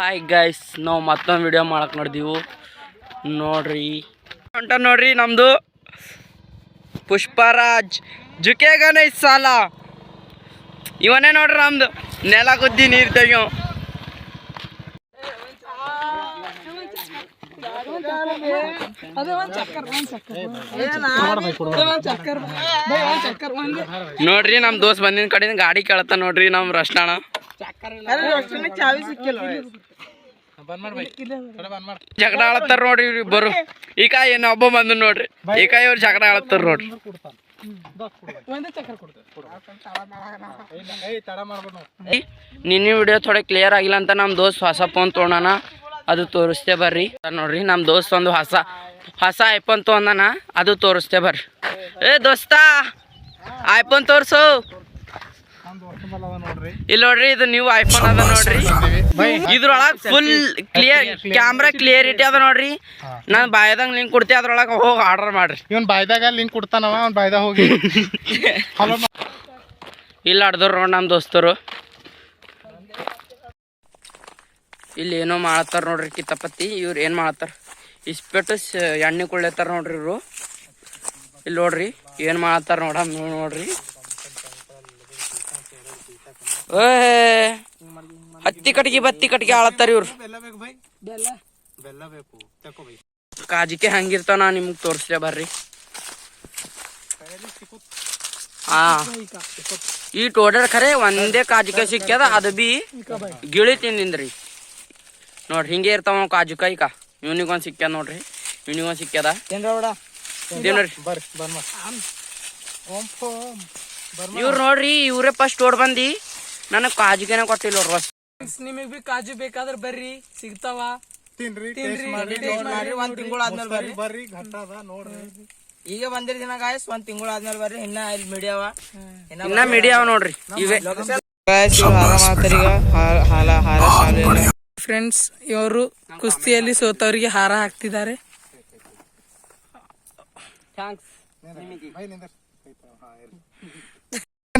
Hi guys ನಾವು ಮತ್ತೊಂದು video ಮಾಡಕ್ ನೋಡಿದೀವು. ನೋಡ್ರಿ. ಹೊಂಟ ನೋಡ್ರಿ ನಮ್ದು. ಪುಷ್ಪರಾಜ್ ಈ ಸಾಲ. ಇವನೇ ನೋಡ್ರಿ ನಮ್ದು. ನೆಲ ಗುದ್ದಿ ನೀರು ತೆಗಿಯೋ. ನೋಡ್ರಿ ನಮ್ ದೋಸ್ತ್ ಬಂದಿನ ಕಡೆ ಗಾಡಿ ಕೇಳತ್ತ ನೋಡ್ರಿ ನಮ್ ರಷ್ಟಣ ಚಾವಿ ಸಿಕ್ಕಿಲ್ಲ ಜಗಳ ಆಳತ್ತಾರ ನೋಡ್ರಿ ಬರು ಈ ಈಗ ಏನ ಒಬ್ಬ ಬಂದು ನೋಡ್ರಿ. ಈಗ ಇವ್ರು ಜಗಳ ಆಳತ್ತಾರ ನೋಡ್ರಿ. ನಿನ್ನೆ ವಿಡಿಯೋ ಥೋಡೆ ಕ್ಲಿಯರ್ ಆಗಿಲ್ಲ ಅಂತ ನಮ್ಮ ದೋಸ್ತ್ ಹೊಸ ಫೋನ್ ತೊಗೊಂಡಾನ ಅದು ತೋರಿಸ್ತೇ ಬರ್ರಿ. ನೋಡ್ರಿ ನಮ್ಮ ದೋಸ್ತ್ ಒಂದು ಹೊಸ ಹೊಸ ಐಫೋನ್ ತೊಗೊಂಡನ ಅದು ತೋರಿಸ್ತೇ ಬರ್ರಿ. ಏ ದೋಸ್ತ ಐಫೋನ್ ತೋರ್ಸು. ಇಲ್ಲಿ ನೋಡ್ರಿ ಇದು ನೀವು ಐಫೋನ್ ಅದ ನೋಡ್ರಿ. ಇದ್ರೊಳಗ ಫುಲ್ ಕ್ಲಿಯರ್ ಕ್ಯಾಮ್ರಾ ಕ್ಲಿಯರಿಟಿ ಅದ ನೋಡ್ರಿ. ನಾನು ಬಾಯ್ದಾಗ ಲಿಂಕ್ ಕೊಡ್ತಿ ಅದ್ರೊಳಗ ಹೋಗಿ ಆರ್ಡರ್ ಮಾಡ್ರಿ. ಇವನ್ ಬಾಯ್ದಾಗ ಲಿಂಕ್ ಕೊಡ್ತಾನವ ಅವ್ನ ಬಾಯ್ದಾಗ ಹೋಗಿ. ಇಲ್ಲ ಇಲ್ಲಿ ಆಡ್ದವ್ರು ನೋಡಿ ನಮ್ಮ ದೋಸ್ತರು. ಇಲ್ಲಿ ಏನೋ ಮಾಡತ್ತಾರ ನೋಡ್ರಿ ಕಿತ್ತಪತ್ತಿ ಇವ್ರು ಏನು ಮಾಡತ್ತಾರ ಇಸ್ಪೆಟ್ಟು ಸ- ಎಣ್ಣೆ ಕುಳ್ಳೆತ್ತಾರ ನೋಡ್ರಿ ಇವ್ರು. ಇಲ್ಲಿ ನೋಡ್ರಿ ಏನು ಮಾಡತ್ತಾರ ನೋಡ ನೋಡ್ರಿ. ಹತ್ತಿ ಕಟ್ಗಿ ಬತ್ತಿ ಕಟ್ಗಿ ಆಳತ್ತಾರ ಇವ್ರು. ಬೆಲ್ಲ ಬೇಕು ಕಾಜಿಕೆ ಹಂಗಿರ್ತಾವ ನಾ ನಿಮ್ಗೆ ತೋರಿಸ್ಲೇ ಬರ್ರಿ. ಹಾ ಈ ಟೋಟಲ್ ಖರೆ ಒಂದೇ ಕಾಜಿಕಾಯಿ ಸಿಕ್ಕ್ಯದ ಅದು ಬಿ ಗಿಳಿ ತಿಂದಿಂದ್ರಿ. ನೋಡ್ರಿ ಹಿಂಗೆ ಇರ್ತಾವ ಕಾಜಿಕಾಯಿ ಕಾ ಇವ್ನಿಗೊಂದು ಸಿಕ್ಕ್ಯದ ನೋಡ್ರಿ ಇವ್ನಿಗೊಂದು ಸಿಕ್ಕ್ಯದ. ಇವ್ರು ನೋಡ್ರಿ ಇವರೇ ಫಸ್ಟ್ ಓಡ್ ಬಂದಿ. ನನಗೆ ಕಾಜುಗೆನ ಕೊಟ್ಟಿಲ್ಲ ಹೊಸ ನಿಮಗ್ ಬಿ ಕಾಜು ಬೇಕಾದ್ರೆ ಬರ್ರಿ ಸಿಗ್ತಾವ. ತಿನ್ರಿ ಒಂದ್ ತಿಂಗಳ ಆದ್ಮೇಲೆ ಬರ್ರಿ. ಬರ್ರಿ ನೋಡ್ರಿ. ಈಗ ಬಂದಿರ ದಿನ ಗಾಯಸ್ ಒಂದ್ ತಿಂಗಳು ಆದ್ಮೇಲೆ ಬರ್ರಿ ಇನ್ನ ಇಲ್ಲಿ ಮೀಡಿಯಾವ ಇನ್ನ ಮೀಡಿಯಾವ ನೋಡ್ರಿ ಇವೆ. ಫ್ರೆಂಡ್ಸ್ ಇವರು ಕುಸ್ತಿಯಲ್ಲಿ ಸೋತವರಿಗೆ ಹಾರ ಹಾಕ್ತಿದ್ದಾರೆ. ಥ್ಯಾಂಕ್ಸ್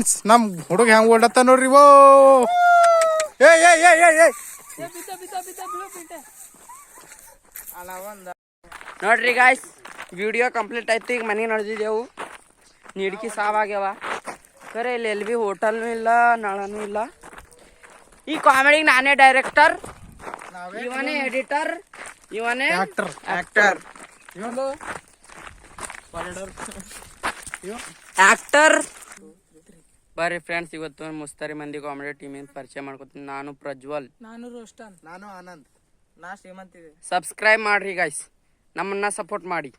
ಫ್ರೆಂಡ್ಸ್ ನಮ್ ಹುಡುಗ ಹೆಂಗ್ ಓಡತ್ತ ನೋಡ್ರಿ ಓ! ಏ ಏ ಏ ಏ ಏ ನೋಡ್ರಿ ಗಾಯ್ಸ್ ವಿಡಿಯೋ ಕಂಪ್ಲೀಟ್ ಆಯ್ತು ಈಗ ಮನೆಗೆ ನಡೆದಿದ್ದೆವು. ನೀಡ್ಕಿ ಸಾವಾಗ್ಯಾವ. ಖರೆ ಇಲ್ಲಿ ಎಲ್ಲಿ ಬಿ ಹೋಟೆಲ್ನೂ ಇಲ್ಲ ನಳನೂ ಇಲ್ಲ. ಈ ಕಾಮಿಡಿಗೆ ನಾನೇ ಡೈರೆಕ್ಟರ್ ಇವನೇ ಎಡಿಟರ್ ಇವನೇ ಆಕ್ಟರ್ ಆಕ್ಟರ್ ಆಕ್ಟರ್ ಬರ್ರಿ ಫ್ರೆಂಡ್ಸ್ ಇವತ್ತು ಮುಸ್ತಾರಿ ಮಂದಿ ಕಾಮಿಡಿ ಟೀಮ್ ಪರಿಚಯ ಮಾಡ್ಕೊತೀನಿ. ನಾನು ಪ್ರಜ್ವಲ್. ನಾನು ರೋಸ್ಟನ್ ನಾನು ಆನಂದ್. ನಾ ಶ್ರೀಮಂತ ಇದೆ ಸಬ್ಸ್ಕ್ರೈಬ್ ಮಾಡ್ರಿ ಗಾಯ್ಸ್ ನಮ್ಮನ್ನ ಸಪೋರ್ಟ್ ಮಾಡಿ.